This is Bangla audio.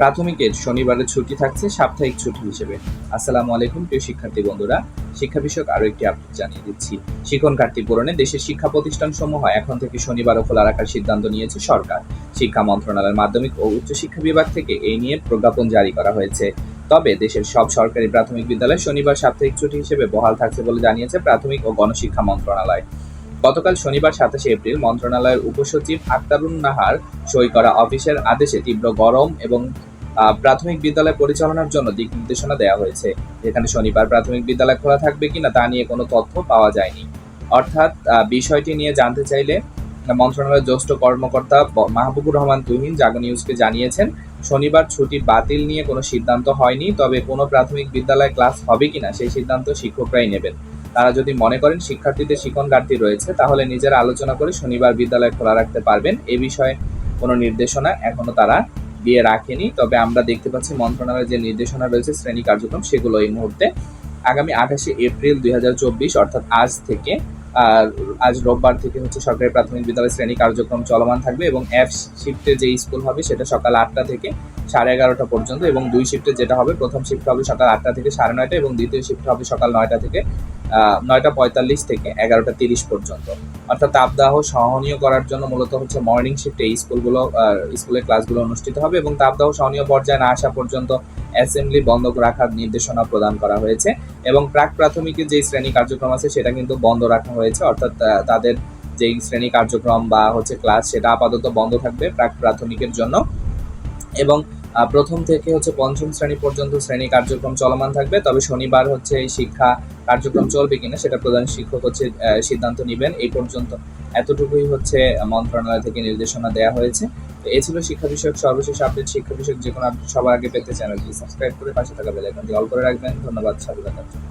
প্রাথমিকের শনিবারে ছুটি থাকছে সাপ্তাহিক ছুটি হিসেবে। আসসালামু আলাইকুম, প্রিয় শিক্ষার্থী বন্ধুরা। শিক্ষা বিষয়ক আরও একটি আপডেট জানিয়ে দিচ্ছি। শিক্ষণ ঘাটতি পূরণে দেশের শিক্ষা প্রতিষ্ঠানসমূহ এখন থেকে শনিবারও খোলা রাখার সিদ্ধান্ত নিয়েছে সরকার। শিক্ষা মন্ত্রণালয়ের মাধ্যমিক ও উচ্চশিক্ষা বিভাগ থেকে এই নিয়ে প্রজ্ঞাপন জারি করা হয়েছে। তবে দেশের সব সরকারি প্রাথমিক বিদ্যালয় শনিবার সাপ্তাহিক ছুটি হিসেবে বহাল থাকছে বলে জানিয়েছে প্রাথমিক ও গণশিক্ষা মন্ত্রণালয়। গতকাল শনিবার সাতাশে এপ্রিল মন্ত্রণালয়ের উপসচিব আক্তারুন নাহার সই করা অফিসের আদেশে তীব্র গরম এবং প্রাথমিক বিদ্যালয় পরিচালনার জন্য দিক নির্দেশনা দেওয়া হয়েছে। যেখানে শনিবার প্রাথমিক বিদ্যালয় খোলা থাকবে কিনা তা নিয়ে কোনো তথ্য পাওয়া যায়নি। অর্থাৎ বিষয়টি নিয়ে জানতে চাইলে মন্ত্রণালয়ের জ্যেষ্ঠ কর্মকর্তা মাহবুবুর রহমান তুহিন, জাগো নিউজকে জানিয়েছেন, শনিবার ছুটি বাতিল নিয়ে কোনো সিদ্ধান্ত হয়নি, তবে কোনো প্রাথমিক বিদ্যালয়ে ক্লাস হবে কিনা সেই সিদ্ধান্ত শিক্ষকরাই নেবেন। তারা যদি মনে করেন শিক্ষার্থীদের শিক্ষণ ঘাটতি রয়েছে, তাহলে নিজেরা আলোচনা করে শনিবার বিদ্যালয় খোলা রাখতে পারবেন। এ বিষয়ে কোনো নির্দেশনা এখনও তারা দিয়ে রাখেনি। তবে আমরা দেখতে পাচ্ছি মন্ত্রণালয়ের যে নির্দেশনা রয়েছে, শ্রেণি কার্যক্রম, সেগুলো এই মুহূর্তে আগামী আঠাশে এপ্রিল দুই হাজার চব্বিশ, অর্থাৎ আজ থেকে আজ রোববার থেকে হচ্ছে সরকারি প্রাথমিক বিদ্যালয় শ্রেণি কার্যক্রম চলমান থাকবে এবং এফ শিফটে যে স্কুল হবে, সেটা সকাল আটটা থেকে সাড়ে এগারোটা পর্যন্ত এবং দুই শিফটে যেটা হবে, প্রথম শিফট হবে সকাল আটটা থেকে সাড়ে নয়টা এবং দ্বিতীয় শিফট হবে সকাল নয়টা থেকে নয়টা পঁয়তাল্লিশ থেকে এগারোটা তিরিশ পর্যন্ত। অর্থাৎ তাপদাহ সহনীয় করার জন্য মূলত হচ্ছে মর্নিং শিফটে স্কুলগুলো স্কুলের ক্লাসগুলো অনুষ্ঠিত হবে এবং তাপদাহ সহনীয় পর্যায়ে না আসা পর্যন্ত অ্যাসেম্বলি বন্ধ রাখার নির্দেশনা প্রদান করা হয়েছে এবং প্রাক প্রাথমিকের যে শ্রেণি কার্যক্রম আছে সেটা কিন্তু বন্ধ রাখা হয়েছে। অর্থাৎ তাদের যেই শ্রেণি কার্যক্রম বা হচ্ছে ক্লাস সেটা আপাতত বন্ধ থাকবে প্রাক প্রাথমিকের জন্য এবং প্রথম থেকে হচ্ছে পঞ্চম শ্রেণি পর্যন্ত শ্রেণি কার্যক্রম চলমান থাকবে, তবে শনিবার হচ্ছে এই শিক্ষা কার্যক্রম চলবে কিনা সেটা প্রধান শিক্ষক হচ্ছে সিদ্ধান্ত নেবেন। এই পর্যন্ত এতটুকুই হচ্ছে মন্ত্রণালয় থেকে নির্দেশনা দেওয়া হয়েছে। এই ছিল শিক্ষা বিষয়ক সর্বশেষ আপডেট। শিক্ষা বিষয়ক যে কোনো সবার আগে পেতে চ্যানেলটি সাবস্ক্রাইব করে পাশে থাকা বেলাইকনটি অল করে রাখবেন। ধন্যবাদ থাকার জন্য